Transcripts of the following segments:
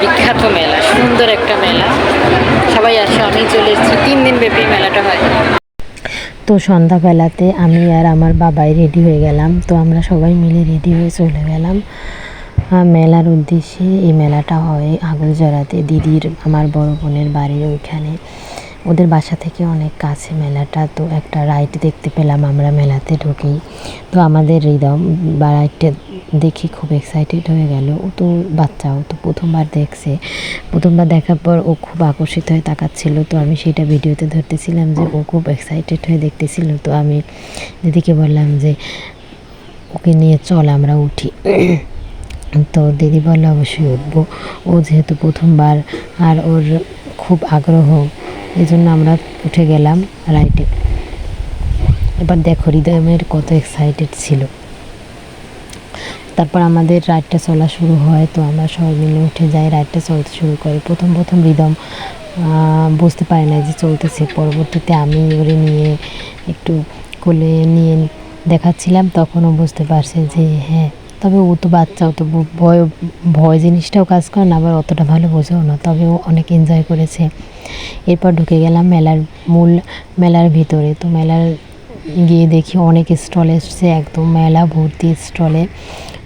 বিখ্যাত মেলা, সুন্দর একটা মেলা। সবাই আসে, আমি চলে এসেছি। তিন দিন ব্যাপী মেলাটা হয়। তো সন্ধ্যাবেলাতে আমি আর আমার বাবাই রেডি হয়ে গেলাম। তো আমরা সবাই মিলে রেডি হয়ে চলে গেলাম। মেলার উদ্দেশ্যে এই মেলাটা হয় আগলজড়াতে দিদির, আমার বড় বোনের বাড়ির ওইখানে। ওদের বাসা থেকে অনেক কাছে মেলাটা। তো একটা রাইড দেখতে পেলাম আমরা মেলাতে ঢুকেই। তো আমাদের হৃদম বা রাইডটা দেখে খুব এক্সাইটেড হয়ে গেল। ও তো বাচ্চা, ও তো প্রথমবার দেখছে। প্রথমবার দেখার পর ও খুব আকর্ষিত হয়ে তাকাচ্ছিল। তো আমি সেটা ভিডিওতে ধরতেছিলাম যে ও খুব এক্সাইটেড হয়ে দেখতেছিল। তো আমি দিদিকে বললাম যে, ওকে নিয়ে চল, আমরা উঠি। তো দিদি বলল, অবশ্যই উঠবো। ও যেহেতু প্রথমবার আর ওর খুব আগ্রহ এই জন্য আমরা উঠে গেলাম রাইডে এবার দেখো হৃদয়ের কত এক্সাইটেড ছিল। তারপর আমাদের রাইডটা চলা শুরু হয়, তো আমরা সবাই মিলে উঠে যাই, রাইডটা চলতে শুরু করি। প্রথম প্রথম রিদম বুঝতে পারে না যে চলতেছে। পরবর্তীতে আমি ওরে নিয়ে একটু কোলে নিয়ে দেখাচ্ছিলাম, তখনও বুঝতে পারছে যে হ্যাঁ তবে ও তো বাচ্চা, ও তো ব- ভয় ভয় জিনিসটাও কাজ করে না, আবার অতটা ভালো বোঝেও না, তবে ও অনেক এনজয় করেছে। এরপর ঢুকে গেলাম মেলার মূল, মেলার ভিতরে। তো মেলার গিয়ে দেখি অনেক স্টল এসছে, একদম মেলা ভর্তি স্টলে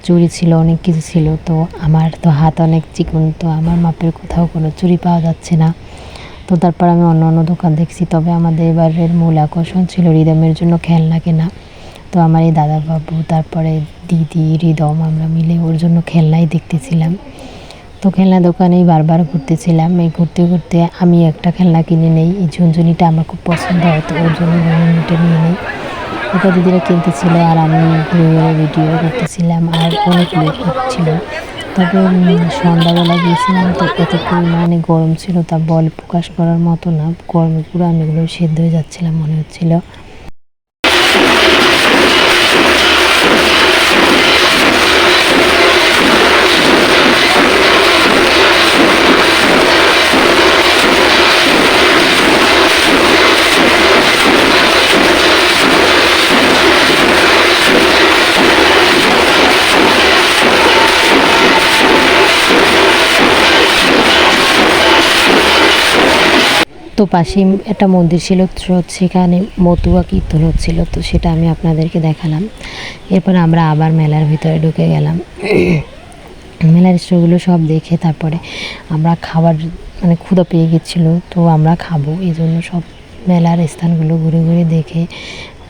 চুড়ি ছিল, অনেক কিছু ছিল। তো আমার তো হাত অনেক চিকন, তো আমার মাপের কোথাও কোনো চুড়ি পাওয়া যাচ্ছে না। তো তারপর আমি অন্য অন্য দোকান দেখছি। তবে আমাদের এবারের মূল আকর্ষণ ছিল রিদমের জন্য খেলনা কেনা। তো আমার এই দাদাবাবু, তারপরে দিদি রিদম আমরা মিলে ওর জন্য খেলনাই দেখতেছিলাম। তো খেলনা দোকানেই বারবার ঘুরতেছিলাম। এই ঘুরতে ঘুরতে আমি একটা খেলনা কিনে নেই। এই ঝুনঝুনিটা আমার খুব পছন্দ হয়, তো ওর জন্য ঝুনঝুনিটা নিয়ে নেই। ওটা দিদিরা কিনতেছিল আর আমি ভিডিও করতেছিলাম আর অনেক লোক ছিল তবে সন্ধ্যাবেলা গিয়েছিলাম তো এত পরিমাণে গরম ছিল তা বল প্রকাশ করার মতো না। গরমে পুরো আমি এগুলো সেদ্ধ হয়ে যাচ্ছিলাম মনে হচ্ছিল। তো পাশেই একটা মন্দির ছিল সেখানে মতুয়া কীর্তন হচ্ছিল, তো সেটা আমি আপনাদেরকে দেখালাম। এরপর আমরা আবার মেলার ভিতরে ঢুকে গেলাম। মেলার স্টোরগুলো সব দেখে তারপরে আমরা খাবার মানে ক্ষুধা পেয়ে গেছিল, তো আমরা খাব। এই জন্য সব মেলার স্থানগুলো ঘুরে ঘুরে দেখে,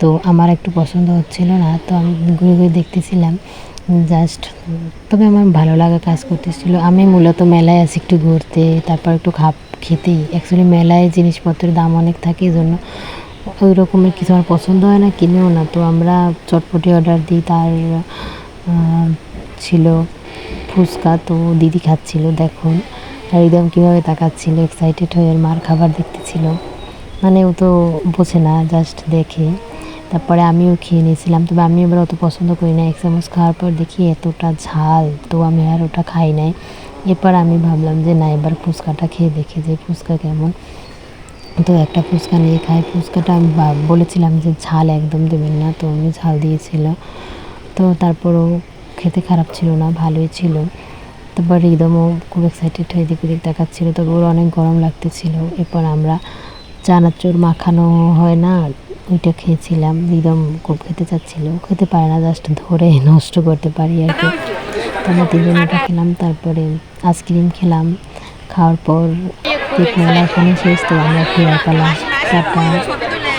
তো আমার একটু পছন্দ হচ্ছিল না, তো আমি ঘুরে ঘুরে দেখতেছিলাম। জাস্ট তবে আমার ভালো লাগা কাজ করতেছিল। আমি মূলত মেলায় আছি একটু ঘুরতে, তারপর একটু খাপ খেতেই। অ্যাকচুয়ালি মেলায় জিনিসপত্রের দাম অনেক থাকে এই জন্য ওই রকমের কিছু আমার পছন্দ হয় না, কিনেও না। তো আমরা চটপটি অর্ডার দিই, তার ছিল ফুচকা, তো দিদি খাচ্ছিল, দেখুন। আর একদম কীভাবে তাকাচ্ছিল এক্সাইটেড হয়ে মার খাবার দেখতেছিল মানে ও তো বোঝে না জাস্ট দেখে। তারপরে আমিও খেয়ে নিয়েছিলাম, তবে আমি এবার অত পছন্দ করি না। এক চামচ খাওয়ার পর দেখি এতটা ঝাল, তো আমি আর ওটা খাই নাই। এরপর আমি ভাবলাম যে না, এবার ফুচকাটা খেয়ে দেখি যে ফুচকা কেমন। তো একটা ফুচকা নিয়ে খাই। ফুচকাটা আমি বলেছিলাম যে ঝাল একদম দেবেন না, তো উনি ঝাল দিয়েছিল। তো তারপরও খেতে খারাপ ছিল না, ভালোই ছিল। তারপর রিদমও খুব এক্সাইটেড হয়ে এদিক ওদিক দেখাচ্ছিল। তবে ওর অনেক গরম লাগতেছিল। এরপর আমরা চানাচুর মাখানো হয় না, ওইটা খেয়েছিলাম। রিদম খুব খেতে চাচ্ছিল। খেতে পারে না জাস্ট ধরে নষ্ট করতে পারি আর কি। আমরা তিনজন ওটা খেলাম, তারপরে আইসক্রিম খেলাম, খাওয়ার পর মেলা এখানে শেষ, তো আমরা ফিরে পেলাম টাটা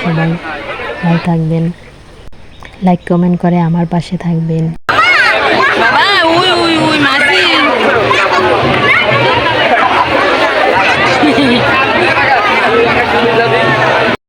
সবাই ভালো থাকবেন। লাইক কমেন্ট করে আমার পাশে থাকবেন।